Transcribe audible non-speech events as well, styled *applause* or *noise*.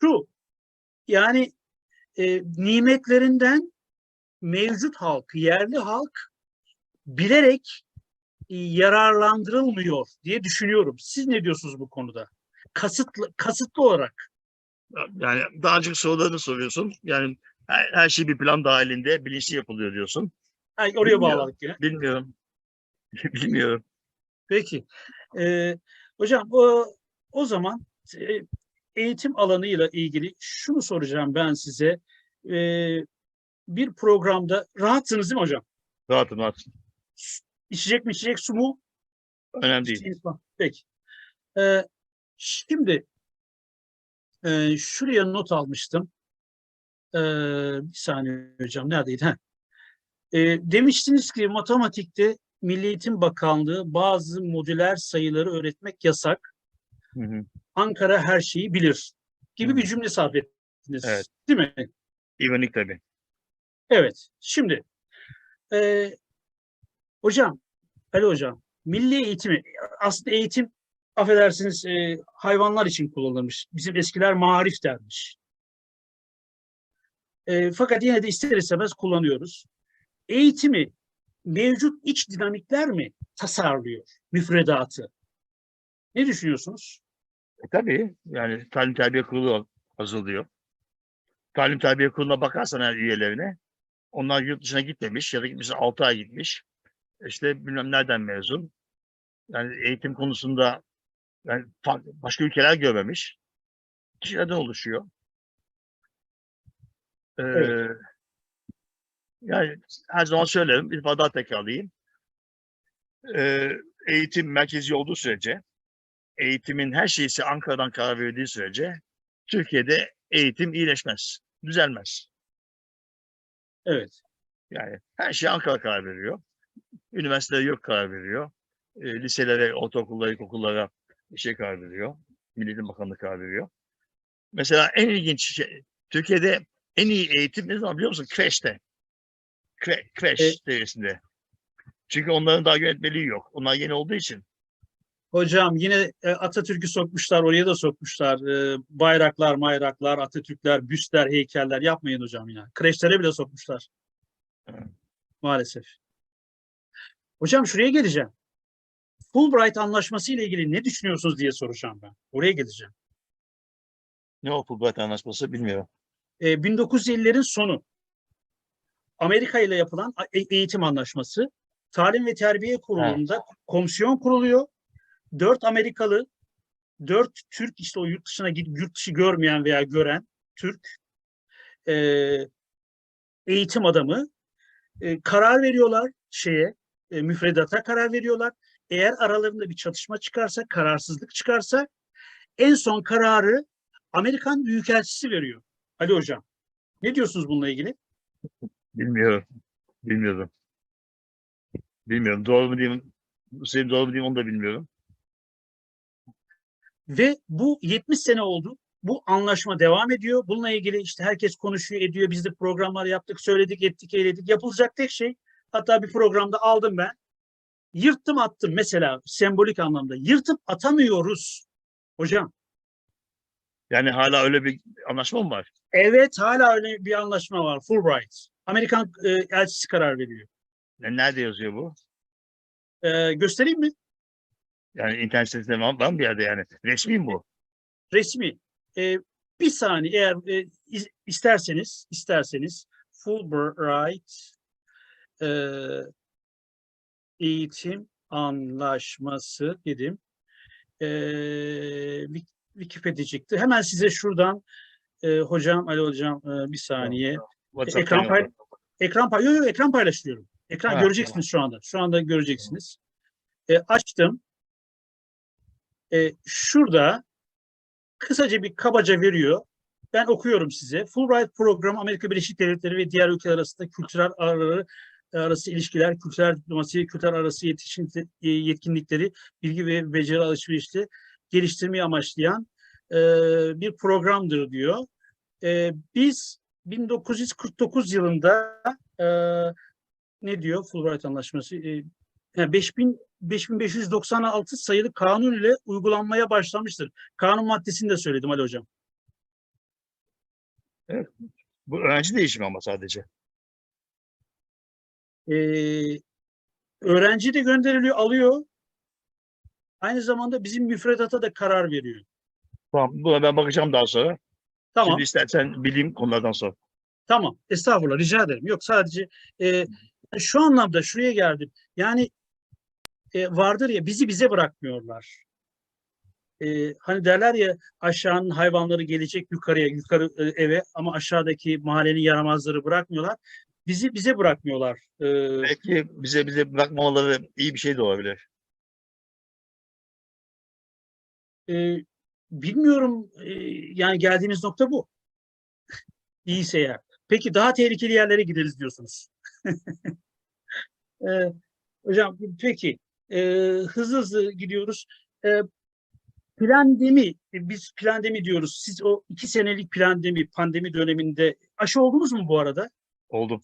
şu yani e, nimetlerinden mevcut halk, yerli halk bilerek e, yararlandırılmıyor diye düşünüyorum. Siz ne diyorsunuz bu konuda? Kasıtlı, kasıtlı olarak. Yani daha önceki sorularını soruyorsun. Yani her, her şey bir plan dahilinde bilinçli yapılıyor diyorsun. Ha, oraya Bilmiyorum. bağladık yine. Bilmiyorum. *laughs* Bilmiyorum. Peki. Ee, hocam o, o zaman e, eğitim alanıyla ilgili şunu soracağım ben size. Ee, bir programda rahatsınız değil mi hocam? Rahatım rahatım. İçecek mi içecek su mu? Önemli değil. Peki. Ee, şimdi e, şuraya not almıştım. Ee, bir saniye hocam neredeydi? Heh. Ee, demiştiniz ki matematikte Milli Eğitim Bakanlığı bazı modüler sayıları öğretmek yasak. Hı hı. Ankara her şeyi bilir gibi bir cümle sarf ettiniz. Evet. Değil mi? İronik tabii. Evet. Şimdi e, hocam, Ali hocam, milli eğitimi aslında eğitim affedersiniz e, hayvanlar için kullanılmış. Bizim eskiler marif dermiş. E, fakat yine de ister istemez kullanıyoruz. Eğitimi mevcut iç dinamikler mi tasarlıyor müfredatı? Ne düşünüyorsunuz? E, tabii yani talim terbiye kurulu hazırlıyor. Talim terbiye kuruluna bakarsan her üyelerine onlar yurt dışına gitmemiş ya da gitmiş 6 ay gitmiş. İşte bilmem nereden mezun. Yani eğitim konusunda yani başka ülkeler görmemiş. Kişilerden oluşuyor. Ee, Evet. Yani her zaman söylerim, bir defa daha tekrarlayayım. Ee, eğitim merkezi olduğu sürece, eğitimin her şeysi Ankara'dan karar verildiği sürece Türkiye'de eğitim iyileşmez, düzelmez. Evet. Yani her şey Ankara karar veriyor. Üniversiteler yok karar veriyor. E, liselere, ortaokullara, ilkokullara şey karar veriyor. Milli Eğitim Bakanlığı karar veriyor. Mesela en ilginç şey, Türkiye'de en iyi eğitim ne zaman biliyor musun? Kreşte. Kre, kreş E- seviyesinde. Çünkü onların daha yönetmeliği yok. Onlar yeni olduğu için. Hocam yine e, Atatürk'ü sokmuşlar, oraya da sokmuşlar. E, bayraklar, mayraklar, Atatürkler, büstler, heykeller yapmayın hocam yine. Kreşlere bile sokmuşlar. Evet. Maalesef. Hocam şuraya geleceğim. Fulbright anlaşması ile ilgili ne düşünüyorsunuz diye soracağım ben. Oraya geleceğim. Ne o Fulbright Anlaşması bilmiyorum. E, 1950'lerin sonu. Amerika ile yapılan e- eğitim anlaşması. Talim ve Terbiye Kurulu'nda komisyon kuruluyor. Dört Amerikalı, dört Türk işte o yurt dışına gidip yurt dışı görmeyen veya gören Türk e, eğitim adamı e, karar veriyorlar şeye, e, müfredata karar veriyorlar. Eğer aralarında bir çatışma çıkarsa, kararsızlık çıkarsa en son kararı Amerikan Büyükelçisi veriyor. Ali Hocam. Ne diyorsunuz bununla ilgili? Bilmiyorum. Bilmiyorum. Bilmiyorum. Doğru mu diyeyim? Senin doğru mu diyeyim onu da bilmiyorum. Ve bu 70 sene oldu. Bu anlaşma devam ediyor. Bununla ilgili işte herkes konuşuyor, ediyor. Biz de programlar yaptık, söyledik, ettik, eyledik. Yapılacak tek şey, hatta bir programda aldım ben. Yırttım attım mesela sembolik anlamda. Yırtıp atamıyoruz. Hocam, Yani hala öyle bir anlaşma mı var? evet hala öyle bir anlaşma var. Fulbright. Amerikan e, elçisi karar veriyor. Ne- Nerede yazıyor bu? E, göstereyim mi? Yani internet sitesinde var mı bir yerde yani? Resmi mi bu? resmi. E, bir saniye eğer e, is- isterseniz isterseniz Fulbright e, eğitim anlaşması dedim. E, Wik- Wikipedia çıktı. Hemen size şuradan e, hocam Ali hocam e, bir saniye. WhatsApp'tan ekran pay-. Ekran pay yo, yo, ekran paylaşıyorum. Ekran Ha, göreceksiniz şu anda. Şu anda göreceksiniz. E, açtım. E, şurada kısaca bir kabaca veriyor. Ben okuyorum size. Fulbright programı Amerika Birleşik Devletleri ve diğer ülkeler arasında kültürel arası, arası ilişkiler, kültürel diplomasi, kültürel arası e, yetkinlikleri, bilgi ve beceri alışverişi geliştirmeyi amaçlayan e, bir programdır diyor. E, biz 1949 yılında e, ne diyor Fulbright Anlaşması? E, yani 5000 5596 sayılı kanun ile uygulanmaya başlamıştır. Kanun maddesini de söyledim Ali Hocam. Bu öğrenci değişimi ama sadece. E, öğrenci de gönderiliyor, alıyor. Aynı zamanda bizim müfredata da karar veriyor. Tamam. Buna ben bakacağım daha sonra. Tamam. Şimdi istersen bileyim konulardan sonra. Tamam. Estağfurullah. Rica ederim. Yok sadece e, şu anlamda şuraya geldim. Yani e, vardır ya bizi bize bırakmıyorlar. E, hani derler ya aşağının hayvanları gelecek yukarıya, yukarı e, eve ama aşağıdaki mahallenin yaramazları bırakmıyorlar. Bizi bize bırakmıyorlar. E, Belki bize bize bırakmamaları iyi bir şey de olabilir. e, bilmiyorum e, yani geldiğimiz nokta bu. *laughs* İyiyse eğer. Peki daha tehlikeli yerlere gideriz diyorsunuz. *laughs* E, hocam peki e, hızlı hızlı gidiyoruz. E, plandemi, biz plandemi diyoruz. Siz o iki senelik plandemi, pandemi döneminde aşı oldunuz mu bu arada? Oldum.